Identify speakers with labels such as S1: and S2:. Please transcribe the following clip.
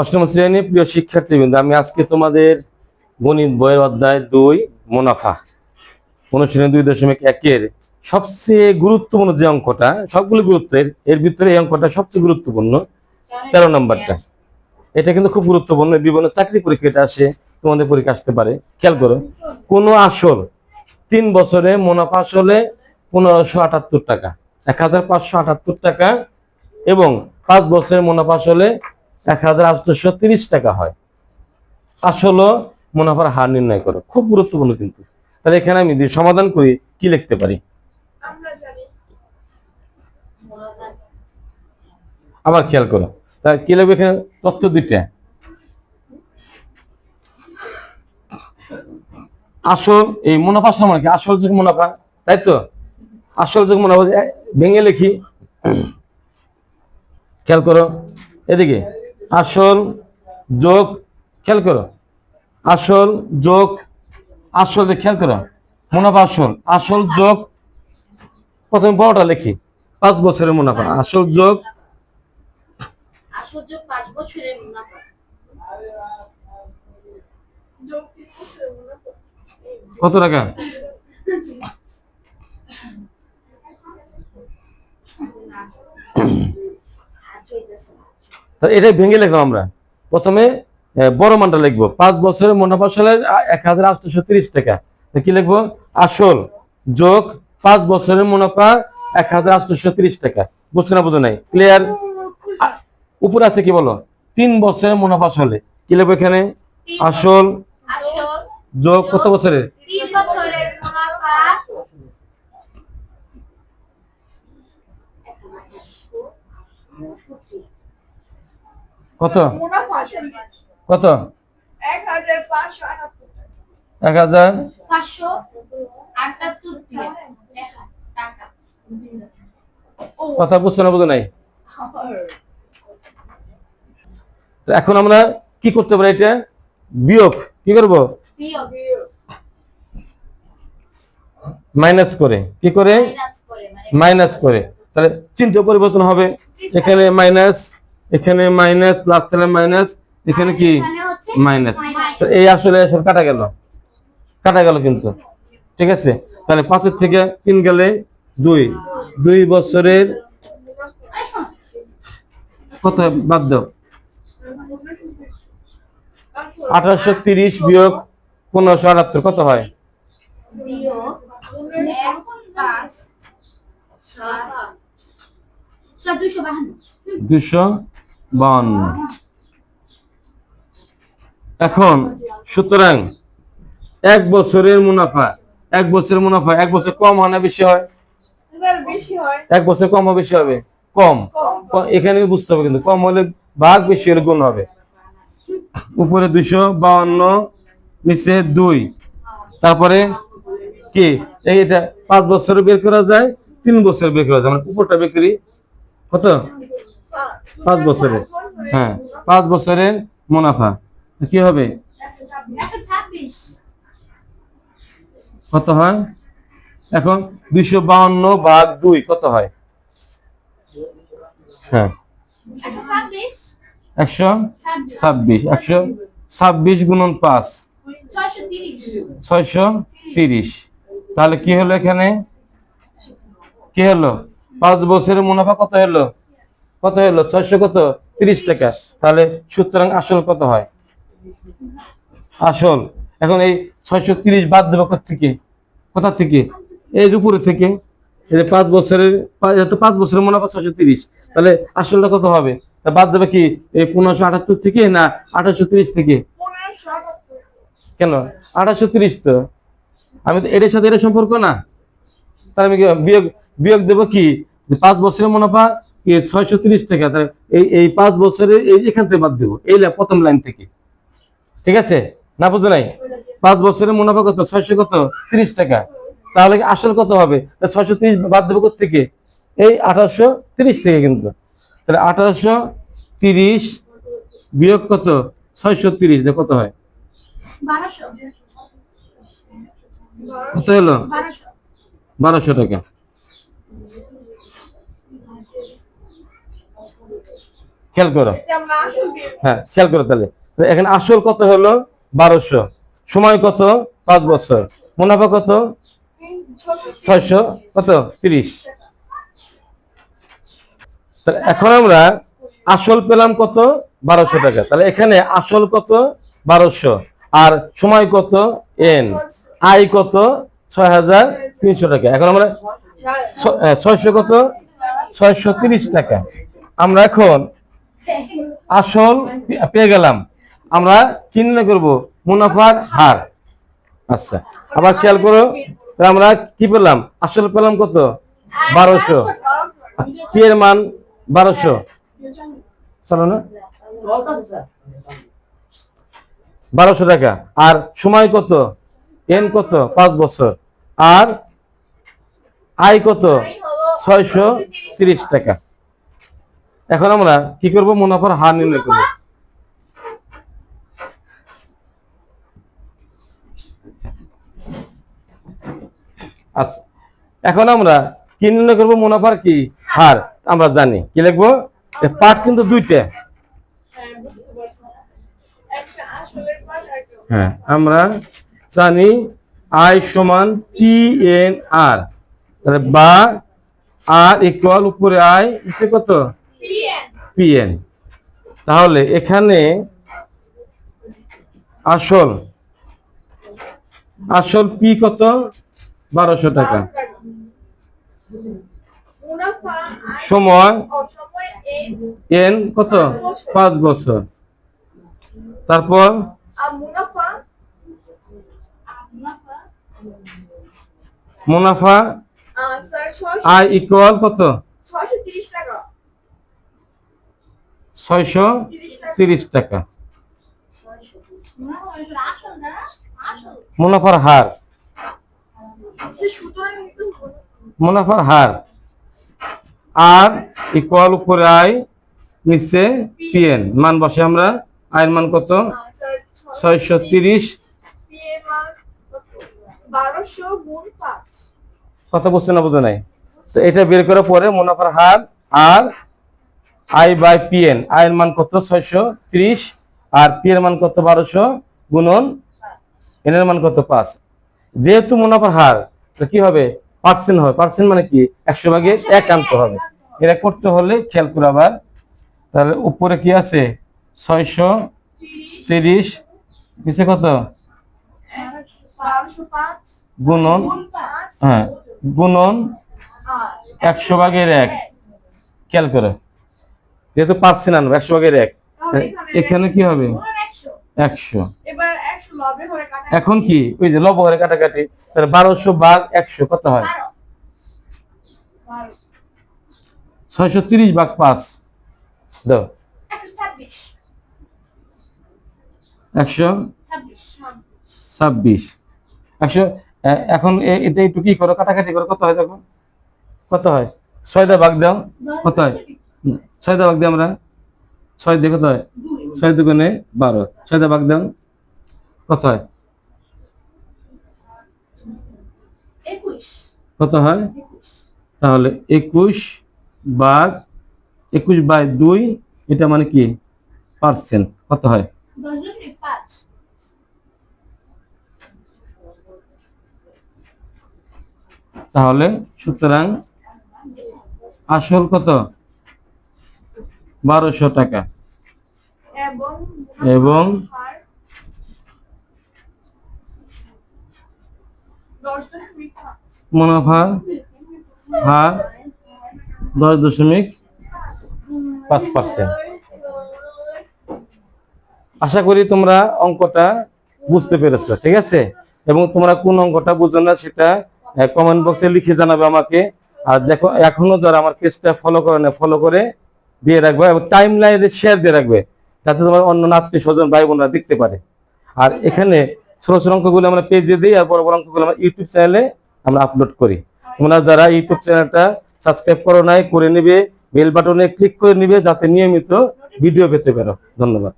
S1: অষ্টম শ্রেণি, প্রিয় শিক্ষার্থীবৃন্দ, আমি আজকে তোমাদের গণিত বইয়ের অধ্যায় দুই, মুনাফা। অনুশীলনী দুই দশমিক একের সবচেয়ে গুরুত্বপূর্ণ যে অঙ্কটা, সবগুলো গুরুত্বের, এর ভিতরে এই অঙ্কটা সবচেয়ে গুরুত্বপূর্ণ, তেরো নম্বরটা। এটা কিন্তু খুব গুরুত্বপূর্ণ, বিভিন্ন চাকরি পরীক্ষাটা আসে, তোমাদের পরীক্ষা আসতে পারে। খেয়াল করো, কোন আসল তিন বছরে মুনাফা আসলে পনেরোশো আটাত্তর টাকা, এক হাজার পাঁচশো আটাত্তর টাকা এবং পাঁচ বছরের মুনাফা আসলে এক হাজার আটশোশো তিরিশ টাকা হয়। আসলে মুনাফার হার নির্ণয় করো খুব গুরুত্বপূর্ণ কিন্তু। তাহলে এখানে আমি যদি সমাধান করি কি লিখতে পারি? আবার খেয়াল করো। তা কি লাগবে এখানে? তথ্য দুইটা। আসল এই মুনাফা সমান কি আসল যোগ মুনাফা তাই তো? আসল যোগ মুনাফা ভেঙে লিখি। খেয়াল করো। এদিকে। আসল যোগ খেয়াল করো। আসল যোগ আসল খেয়াল করো। মুনাফা আসল। আসল যোগ প্রথমে বড়টা লিখি। পাঁচ বছরের মুনাফা। আসল যোগ কত টাকা?
S2: হাত হইতেছে না।
S1: তা এটাই ভেঙে লিখলাম আমরা। প্রথমে বড় মানটা লিখব। পাঁচ বছরের মুনাফা আসলে এক হাজার আটশো তিরিশ টাকা। কি লিখব? আসল যোগ পাঁচ বছরের মুনাফা এক হাজার আটশো তিরিশ টাকা। বুঝছ না, বুঝো নাই? ক্লিয়ার উপরে আছে কি বলো? তিন বছরের মুনাফা আসলে কি লিখব এখানে? আসল যোগ কত বছরের?
S2: বছরের মুনাফা
S1: কত? কত?
S3: এক হাজার
S1: কথা বুঝছ না বুঝো নাই। এখন আমরা কি করতে পারি এটা? বিয়োগ কি করব? মাইনাস করে কি করে?
S2: মাইনাস করে মানে
S1: মাইনাস করে। তাহলে চিহ্ন পরিবর্তন হবে। এখানে মাইনাস এখানে মাইনাস প্লাস তাহলে মাইনাস এখানে কি? মাইনাস। তো এই আসলে আসলে কাটা গেল। কাটা গেল কিন্তু। ঠিক আছে? তাহলে পাঁচের থেকে তিন গেলে দুই। দুই বছরের কত? বাদ দাও। আঠারোশো তিরিশ বিয়োগ পনেরোশো আটাত্তর কত হয়?
S2: দুইশো বাহান্ন।
S1: দুশো বাউন্ন। এখন সুতরাং এক বছরের মুনাফা এক বছরের মুনাফা এক বছর কম হয় না বেশি হয়? এক বছর কম হবে বেশি হবে? কম। এখানে বুঝতে হবে কিন্তু কম হলে ভাগ বেশি হলে গুণ হবে। উপরে দুশো বাউন্ন নিচে দুই। তারপরে কি? এই এটা পাঁচ বছর বের করা যায় তিন বছর বের করা যায়। মানে উপরটা বের করি কত?
S3: পাঁচ
S1: বছরের। হ্যাঁ পাঁচ বছরের মুনাফা। কি হবে? কত হয়? এখন দুইশো বাউন্ন ভাগ দুই, কত হয়? হ্যাঁ।
S2: একশো ছাব্বিশ।
S1: একশো
S2: ছাব্বিশ
S1: গুণন পাঁচ।
S2: ছয়শো তিরিশ।
S1: তাহলে কি হলো এখানে? কি হলো? পাঁচ বছরের মুনাফা কত হলো? কত হলো? ছয়শো কত? তিরিশ টাকা। তাহলে সুতরাং আসল কত হয়? আসল। এখন এই ছয়শো তিরিশ বাদ দেবো থেকে কোথা থেকে? যে উপরে থেকে। এই যে পাঁচ বছরের পাঁচ বছরের মুনাফা ছয়শো তিরিশ। তাহলে আসলটা কত হবে? তা বাদ যাবে কি? এই পনেরোশো আটাত্তর থেকে না আঠারোশো তিরিশ থেকে? কেন? আঠারোশো তিরিশ তো। আমি তো এটার সাথে এটা সম্পর্ক না। তাহলে আমি বিয়োগ বিয়োগ দেবো কি? পাঁচ বছরের মুনাফা ছয়শো তিরিশ টাকা? এই এই পাঁচ বছরের এই এখান থেকে বাদ দেবো এই প্রথম লাইন থেকে। ঠিক আছে? না বুঝো নাই? পাঁচ বছরের মুনাফা কত? ছয়শো কত? তিরিশ টাকা। তাহলে আসল কত হবে? ছয়শো তিরিশ বাদ দেবো থেকে এই আঠারোশো তিরিশ থেকে কিন্তু। তাহলে আঠারোশো তিরিশ বিয়োগ কত? ছয়শো তিরিশ কত হয়। কত হলো?
S2: বারোশো
S1: টাকা। খেয়াল করো। হ্যাঁ খেয়াল করো তাহলে। এখানে আসল কত হলো? বারোশো। সময় কত? পাঁচ বছর। মুনাফা কত? ছয়শো কত? তিরিশ। তাহলে এখন আমরা আসল পেলাম কত? বারোশো টাকা। তাহলে এখানে আসল কত? বারোশো। আর সময় কত? এন। আয় কত? ছয় হাজার তিনশো টাকা। এখন আমরা ছয়শো কত? ছয়শো তিরিশ টাকা। আমরা এখন আসল পেয়ে গেলাম। আমরা কি করব মুনাফার হার। আচ্ছা আবার খেয়াল করো আমরা কি পেলাম? আসল পেলাম কত? বারোশো। এর মান? বারোশো। চলো না। বারোশো টাকা। আর সময় কত? এন কত? পাঁচ বছর। আর আয় কত? ছয়শো তিরিশ টাকা। এখন আমরা কি করব? মুনাফার হার নির্ণয় করব। আচ্ছা এখন আমরা কি নির্ণয় করব? মুনাফার কি হার? আমরা জানি। কি লিখব? পাঠ কিন্তু দুইটা।
S3: হ্যাঁ
S1: আমরা জানি আই সমান পি এন আর বা আর ইকুয়াল উপরে আই কত?
S3: পিএন
S1: তাহলে এখানে আসল আসল পি কত? বারোশো টাকা। সময়
S3: এন
S1: কত? পাঁচ বছর। তারপর?
S3: মুনাফা?
S1: আই ইকুয়াল কত
S3: ছয়শো তিরিশ টাকা
S1: ছয়শো
S3: তিরিশ টাকা।
S1: মুনাফার হার। মুনাফার হার। আর ইকুয়াল উপরে আই নিচে পিএন মান বসে আমরা আয়ের মান কত? ছয়শো তিরিশ। কথা বুঝছে না বুঝো নাই? তো এটা বের করার পরে মুনাফার হার আর আই বাই পিএন আয়ের মান কত? ছয়শো ত্রিশ। আর পি এর মান কত? বারোশো গুণন। এন এর মান কত? পাঁচ। যেহেতু মুনাফার হার কি হবে? পার্সেন্ট হবে। পার্সেন্ট মানে কি? একশো ভাগে এক আনতে হবে। এটা করতে হলে খেয়াল করে আবার। তাহলে উপরে কি আছে? ছয়শো তিরিশ। নিচে কত? গুণন। হ্যাঁ গুণন। একশো ভাগের এক। খেয়াল করে। যেহেতু পার্সেন্ট না একশো ভাগের এক।
S3: এখানে
S1: কি হবে?
S2: একশো।
S3: হয়ে
S1: এখন কি? ওই যে লব করে কাটাকাটি তাহলে বারোশো ভাগ একশো কত হয়। ছয়শো তিরিশ ভাগ পাঁচ। দাও।
S2: একশো ছাব্বিশ।
S1: একশো এ- এখন এটা একটু কি করো? কাটাকাটি করো কত হয় দেখো? কত হয়? ছয়টা ভাগ দাও। কত হয়? ছয়টা ভাগ দিই আমরা ছয় দিয়ে কত হয়। ছয় দুগুণে বারো। ছয়টা ভাগ দাও কত হয়। কত হয়? তাহলে একুশ ভাগ একুশ বাই দুই এটা মানে কি? পার্সেন্ট। কত হয়। তাহলে সুতরাং আসল কত? বারোশো টাকা।
S3: এবং
S1: মুনাফা হার দশ দশমিক পাঁচ পার্সেন্ট। আশা করি তোমরা অঙ্কটা বুঝতে পেরেছ, ঠিক আছে? এবং তোমরা কোন অঙ্কটা বুঝো না সেটা কমেন্ট বক্সে লিখে জানাবে আমাকে। আর এখনও যারা আমার পেজটা ফলো করে না ফলো করে দিয়ে রাখবে এবং টাইম লাইনে শেয়ার দিয়ে রাখবে। যাতে তোমার অন্য আত্মীয় স্বজন, ভাই বোনরা দেখতে পারে। আর এখানে ছোট ছোট অঙ্কগুলো আমরা পেজে দিই আর বড় বড় অঙ্কগুলো আমরা ইউটিউব চ্যানেলে আমরা আপলোড করি। তোমরা যারা ইউটিউব চ্যানেলটা সাবস্ক্রাইব করো নাই, করে নেবে বেল বাটনে ক্লিক করে নিবে, যাতে নিয়মিত ভিডিও পেতে পারো। ধন্যবাদ।